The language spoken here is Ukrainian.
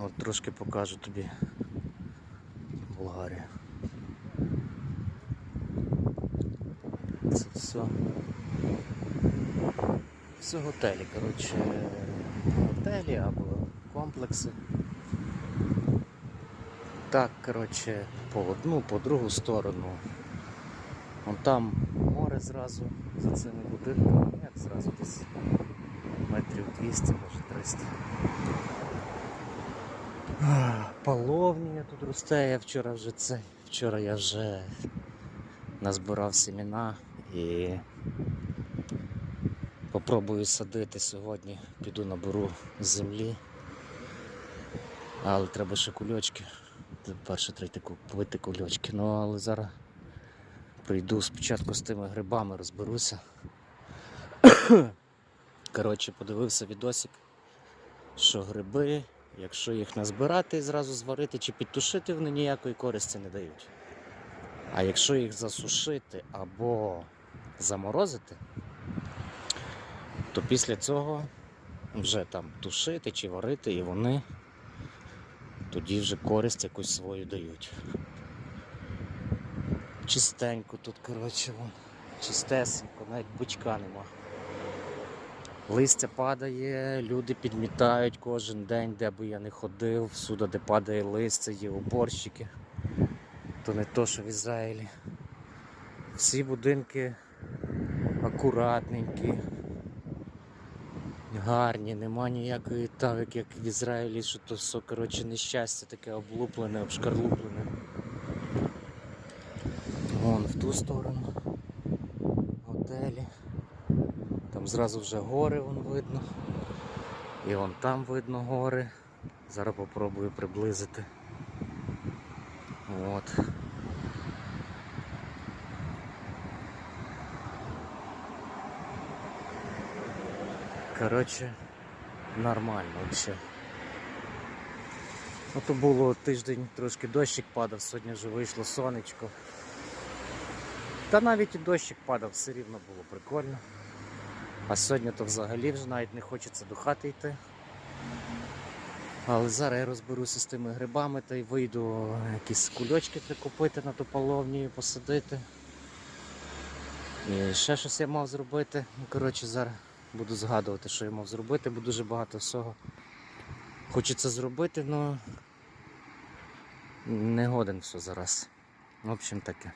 От трошки покажу тобі Болгарію. Це все. Все готелі, коротше, готелі або комплекси. Так, коротше, по одну, по другу сторону. Вон там море зразу за цими будинками, як зразу десь метрів 200, може 300. Ах, Половнія тут росте, я вчора вже це. Вчора я вже назбирав семена і попробую садити сьогодні. Піду наберу землі. Але треба ще кульочки. Перше треба купити кульочки. Ну але зараз прийду спочатку з тими грибами, розберуся. Коротше, подивився відосик, що гриби, якщо їх назбирати і зразу зварити чи підтушити, вони ніякої користі не дають. А якщо їх засушити або заморозити, то після цього вже там тушити чи варити, і вони тоді вже користь якусь свою дають. Чистенько тут, коротше, чистесенько, навіть бичка нема. Листя падає, люди підмітають кожен день, де би я не ходив, всюди, де падає листя, є уборщики. То не то, що в Ізраїлі. Всі будинки акуратненькі, гарні, нема ніякої так, як в Ізраїлі, що то все, коротше, нещастя таке облуплене, обшкарлуплене. Вон в ту сторону. Готелі. Зразу вже гори вон видно. І вон там видно гори. Зараз попробую приблизити. От. Коротше, нормально взагалі. Ото було тиждень трошки дощик падав, сьогодні вже вийшло сонечко. Та навіть і дощик падав, все рівно було прикольно. А сьогодні то взагалі вже навіть не хочеться до хати йти. Але зараз я розберуся з тими грибами та й вийду якісь кульочки прикупити на ту половнію, посадити. І ще щось я мав зробити. Ну, коротше, зараз буду згадувати, що я мав зробити, бо дуже багато всього. Хочеться зробити, але не годен все зараз. В общем таке.